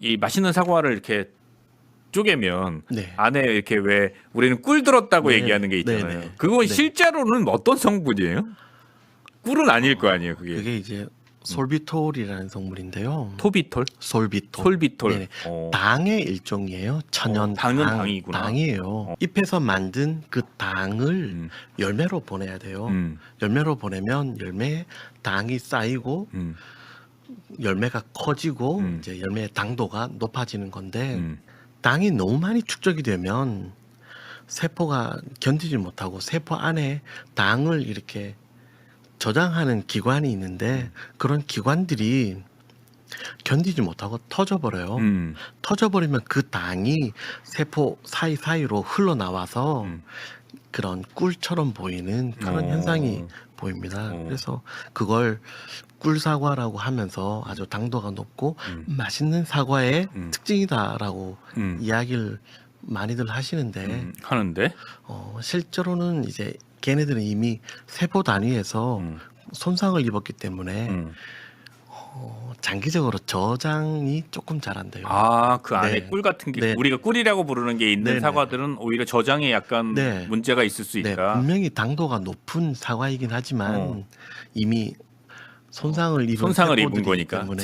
이 맛있는 사과를 이렇게 쪼개면 네. 안에 이렇게 왜 우리는 꿀 들었다고 네. 얘기하는 게 있잖아요. 네, 네. 그건 네. 실제로는 어떤 성분이에요? 꿀은 아닐 거 아니에요, 그게. 그게 이제 솔비톨이라는 성분인데요. 토비톨, 솔비톨. 솔비톨. 네네. 어. 당의 일종이에요. 천연 어, 당은 당, 당이구나. 당이에요. 잎에서 만든 그 당을 음. 열매로 보내야 돼요. 음, 열매로 보내면 열매에 당이 쌓이고 음, 열매가 커지고 음. 이제 열매의 당도가 높아지는 건데 음. 당이 너무 많이 축적이 되면 세포가 견디지 못하고 세포 안에 당을 이렇게 저장하는 기관이 있는데 그런 기관들이 견디지 못하고 터져버려요. 음. 터져버리면 그 당이 세포 사이사이로 흘러나와서 음. 그런 꿀처럼 보이는 그런 어. 현상이 보입니다. 어. 그래서 그걸 꿀사과라고 하면서 아주 당도가 높고 음. 맛있는 사과의 음. 특징이다라고 음. 이야기를 많이들 하시는데 음. 하는데 어, 실제로는 이제 걔네들은 이미 세포 단위에서 음. 손상을 입었기 때문에 음. 어, 장기적으로 저장이 조금 잘 안 돼요. 아, 그 안에 네. 꿀 같은 게 네. 우리가 꿀이라고 부르는 게 있는 네네. 사과들은 오히려 저장에 약간 네. 문제가 있을 수 네, 있다. 분명히 당도가 높은 사과이긴 하지만 어. 이미 손상을 입은 손상을 입은 거니까. 때문에